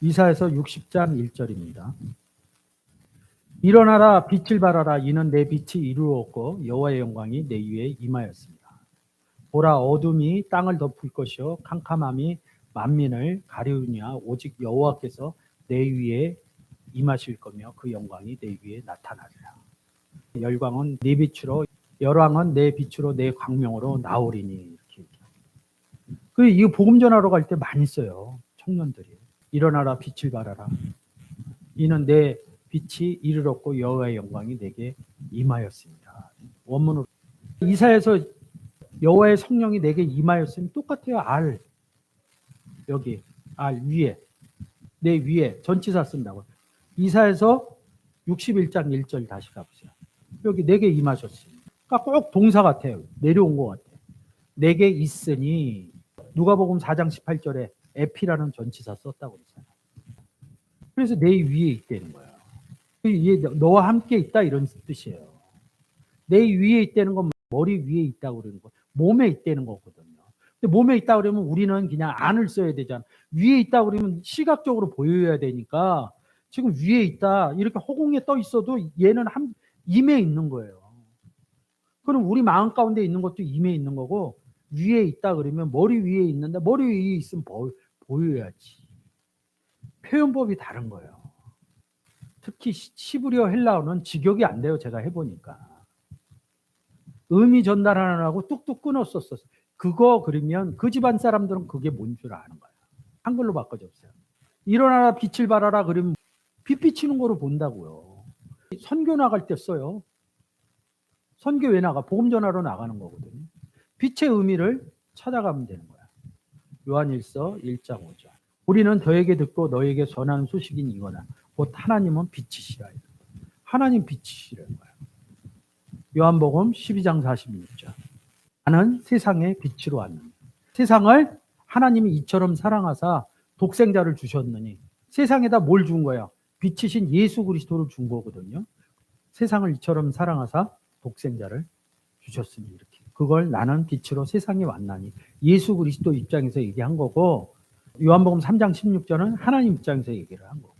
이사에서 60장 1절입니다. 일어나라 빛을 발하라 이는 내 빛이 이루었고 여호와의 영광이 내 위에 임하였습니다. 보라 어둠이 땅을 덮을 것이요 캄캄함이 만민을 가리우냐 오직 여호와께서 내 위에 임하실 거며 그 영광이 내 위에 나타나리라. 열광은 네 빛으로 열왕은 내 빛으로 내 광명으로 나오리니 이렇게 얘기합니다. 그 이거 복음 전하러 갈때 많이 써요 청년들이 일어나라 빛을 발하라 이는 내 빛이 이르렀고 여호와의 영광이 내게 임하였습니다. 원문으로 이사에서 여호와의 성령이 내게 임하였으면 똑같아요. 알 여기 알 위에 내 위에 전치사 쓴다고 이사에서 61장 1절 다시 가보세요. 여기 내게 임하셨습니다. 그러니까 꼭 동사 같아요. 내려온 것 같아요. 내게 있으니 누가복음 4장 18절에 에피라는 전치사 썼다고 그랬잖아요. 그래서 내 위에 있다는 거예요. 이게 너와 함께 있다 이런 뜻이에요. 내 위에 있다는 건 머리 위에 있다고 그러는 거, 몸에 있다는 거거든요. 근데 몸에 있다 그러면 우리는 그냥 안을 써야 되잖아. 위에 있다 그러면 시각적으로 보여야 되니까 지금 위에 있다 이렇게 허공에 떠 있어도 얘는 한 임에 있는 거예요. 그럼 우리 마음 가운데 있는 것도 임에 있는 거고 위에 있다 그러면 머리 위에 있는데 머리 위에 있으면 보, 보여야지. 표현법이 다른 거예요. 특히 시- 시브리어 헬라어는 직역이 안 돼요. 제가 해보니까. 의미 전달하느라고 뚝뚝 끊었었어. 그거 그러면 그 집안 사람들은 그게 뭔 줄 아는 거야. 한글로 바꿔줬어요. 일어나라 빛을 발하라 그러면 빛 비치는 거로 본다고요. 선교 나갈 때 써요. 선교 왜 나가? 복음 전하러 나가는 거거든요. 빛의 의미를 찾아가면 되는 거야. 요 한일서 1장 5절. 우리는 너에게 듣고 너에게 전하는 소식인 이거나 곧 하나님은 빛이시라. 하나님 빛이시라는 거야. 요한복음 12장 46절. 나는 세상의 빛으로 왔느니 세상을 하나님이 이처럼 사랑하사 독생자를 주셨느니 세상에다 뭘 준 거야? 빛이신 예수 그리스도를 준 거거든요. 세상을 이처럼 사랑하사 독생자를 주셨으니 이렇게. 그걸 나는 빛으로 세상에 왔나니 예수 그리스도 입장에서 얘기한 거고 요한복음 3장 16절은 하나님 입장에서 얘기를 한 거고.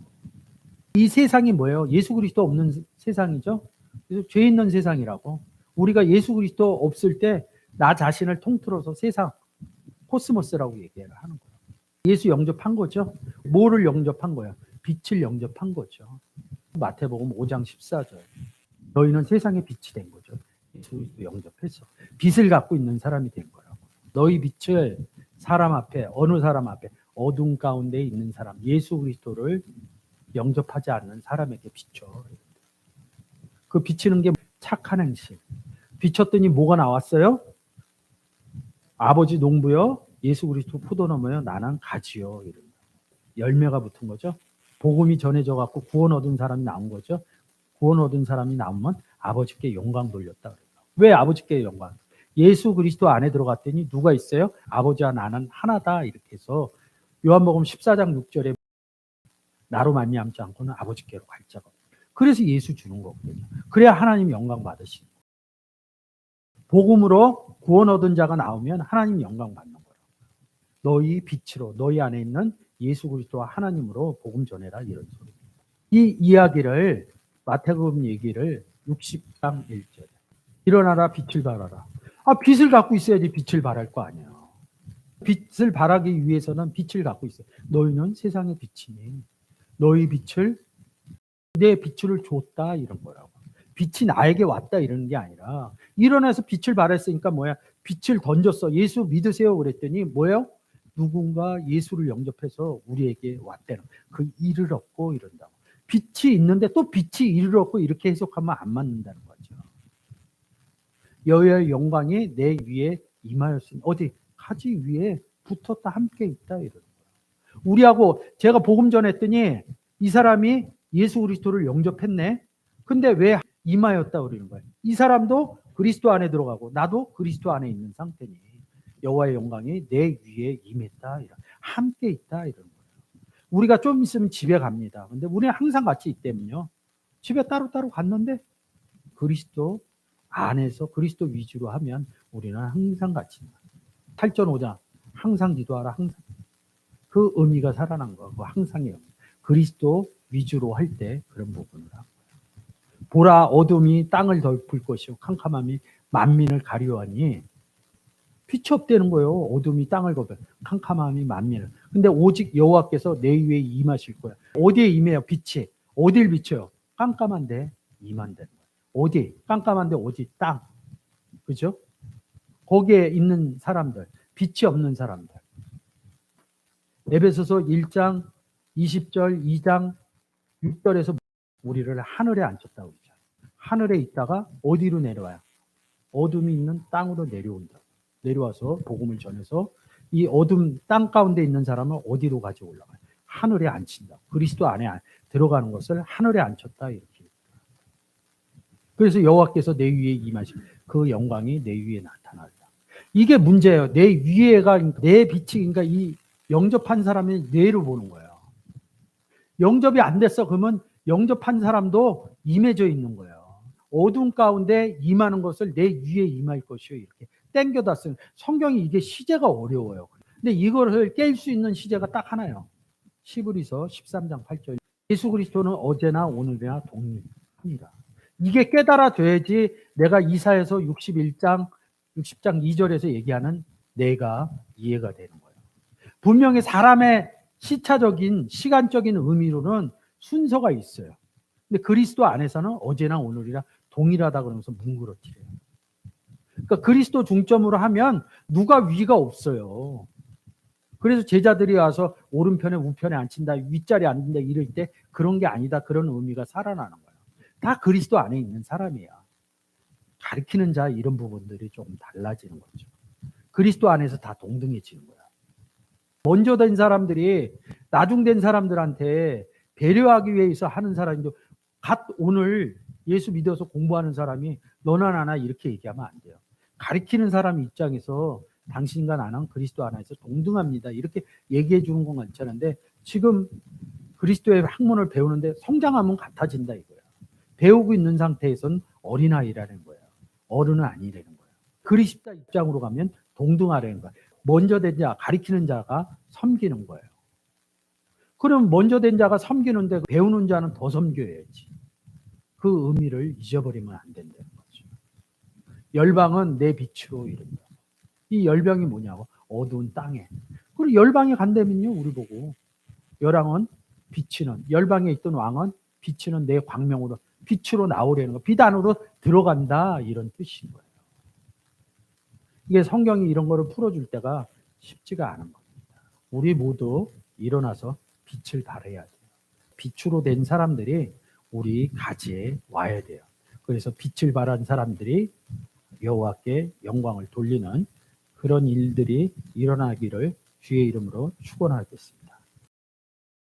이 세상이 뭐예요? 예수 그리스도 없는 세- 세상이죠. 그래서 죄 있는 세상이라고. 우리가 예수 그리스도 없을 때 나 자신을 통틀어서 세상 코스모스라고 얘기를 하는 거예요. 예수 영접한 거죠. 뭐를 영접한 거야? 빛을 영접한 거죠. 마태복음 5장 14절. 너희는 세상의 빛이 된 거죠. 예수 영접해서 빛을 갖고 있는 사람이 된 거라고. 너희 빛을 사람 앞에 어느 사람 앞에 어둠 가운데 있는 사람 예수 그리스도를 영접하지 않는 사람에게 비춰. 그 비치는 게 착한 행실. 비쳤더니 뭐가 나왔어요? 아버지 농부여 예수 그리스도 포도나무여 나는 가지요 이런 열매가 붙은 거죠. 복음이 전해져 갖고 구원 얻은 사람이 나온 거죠. 구원 얻은 사람이 나오면 아버지께 영광 돌렸다 그래요. 왜 아버지께 영광? 예수 그리스도 안에 들어갔더니 누가 있어요? 아버지와 나는 하나다 이렇게 해서 요한복음 14장 6절에 나로 말미암지 않고는 아버지께로 갈 자가. 그래서 예수 주는 거거든요. 그래야 하나님 영광 받으시는 거예요. 복음으로 구원 얻은 자가 나오면 하나님 영광 받는 거예요. 너희 빛으로 너희 안에 있는 예수 그리스도와 하나님으로 복음 전해라 이런 소리입니다. 이 이야기를 마태복음 얘기를 60장 1절 일어나라 빛을 발하라. 아 빛을 갖고 있어야지 빛을 발할 거 아니에요. 빛을 발하기 위해서는 빛을 갖고 있어요. 너희는 세상의 빛이니 너희 빛을 내 빛을 줬다 이런 거라고. 빛이 나에게 왔다 이러는 게 아니라 일어나서 빛을 발했으니까 뭐야? 빛을 던졌어. 예수 믿으세요 그랬더니 뭐예요? 누군가 예수를 영접해서 우리에게 왔다는 그 일을 얻고 이런다고. 빛이 있는데 또 빛이 일을 얻고 이렇게 해석하면 안 맞는다는 거죠. 여호와의 영광이 내 위에 임하였으니 어디 가지 위에 붙었다 함께 있다 이러는 거예요. 우리하고 제가 복음 전했더니 이 사람이 예수 그리스도를 영접했네. 근데 왜 임하였다 그러는 거예요. 이 사람도 그리스도 안에 들어가고 나도 그리스도 안에 있는 상태니 여호와의 영광이 내 위에 임했다 이런 함께 있다 이런 거예요. 우리가 좀 있으면 집에 갑니다. 근데 우리는 항상 같이 있다면요. 집에 따로따로 갔는데 그리스도 안에서 그리스도 위주로 하면 우리는 항상 같이 8전 5장 항상 기도하라 항상 그 의미가 살아난 거, 그 항상의 의미. 그리스도 위주로 할 때 그런 부분을 하고 보라 어둠이 땅을 덮을 것이요 캄캄함이 만민을 가리워하니 빛이 없다는 거예요. 어둠이 땅을 덮어 캄캄함이 만민을. 근데 오직 여호와께서 내 위에 임하실 거야. 어디에 임해요? 빛이. 어딜 비춰요? 깜깜한데 임한다는 거예요. 어디? 깜깜한데 어디? 땅. 그죠? 거기에 있는 사람들, 빛이 없는 사람들. 에베소서 1장 20절, 2장 6절에서 우리를 하늘에 앉혔다고 그러죠. 하늘에 있다가 어디로 내려와요? 어둠이 있는 땅으로 내려온다. 내려와서 복음을 전해서 이 어둠 땅 가운데 있는 사람을 어디로 가지고 올라가요? 하늘에 앉힌다. 그리스도 안에 안- 들어가는 것을 하늘에 앉혔다 이렇게. 그래서 여호와께서 내 위에 임하신 그 영광이 내 위에 나타났다. 이게 문제예요. 내 위에가 내 빛이 그러니까 이 영접한 사람의 뇌를 보는 거예요. 영접이 안 됐어 그러면 영접한 사람도 임해져 있는 거예요. 어둠 가운데 임하는 것을 내 위에 임할 것이요 이렇게 땡겨다 쓰는 성경이 이게 시제가 어려워요. 근데 이거를 깰 수 있는 시제가 딱 하나요. 시브리서 13장 8절. 예수 그리스도는 어제나 오늘이나 동일합니다. 이게 깨달아져야지 내가 이사에서 61장 60장 2절에서 얘기하는 내가 이해가 되는 거예요. 분명히 사람의 시차적인 시간적인 의미로는 순서가 있어요. 근데 그리스도 안에서는 어제나 오늘이라 동일하다 그러면서 뭉그러뜨려요. 그러니까 그리스도 중점으로 하면 누가 위가 없어요. 그래서 제자들이 와서 오른편에 우편에 앉힌다, 윗자리에 앉는다 이럴 때 그런 게 아니다. 그런 의미가 살아나는 거예요. 다 그리스도 안에 있는 사람이야. 가르치는 자 이런 부분들이 조금 달라지는 거죠. 그리스도 안에서 다 동등해지는 거야. 먼저 된 사람들이 나중된 사람들한테 배려하기 위해서 하는 사람인데 갓 오늘 예수 믿어서 공부하는 사람이 너나 나나 이렇게 얘기하면 안 돼요. 가르치는 사람 입장에서 당신과 나는 그리스도 안에서 동등합니다. 이렇게 얘기해 주는 건 괜찮은데 지금 그리스도의 학문을 배우는데 성장하면 같아진다 이거야. 배우고 있는 상태에선 어린아이라는 거예요. 어른은 아니라는 거예요. 그리스도 입장으로 가면 동등하라는 거야. 먼저 된 자, 가리키는 자가 섬기는 거예요. 그럼 먼저 된 자가 섬기는데 배우는 자는 더 섬겨야지. 그 의미를 잊어버리면 안 된다는 거죠. 열방은 내 빛으로 이른다. 이 열방이 뭐냐고? 어두운 땅에. 그리고 열방에 간다면요, 우리 보고. 열왕은 비치는, 열방에 있던 왕은 비치는 내 광명으로, 빛으로 나오려는 거, 빛 안으로 들어간다, 이런 뜻인 거예요. 이게 성경이 이런 거를 풀어줄 때가 쉽지가 않은 겁니다. 우리 모두 일어나서 빛을 발해야 돼요. 빛으로 된 사람들이 우리 가지에 와야 돼요. 그래서 빛을 발한 사람들이 여호와께 영광을 돌리는 그런 일들이 일어나기를 주의 이름으로 축원하겠습니다.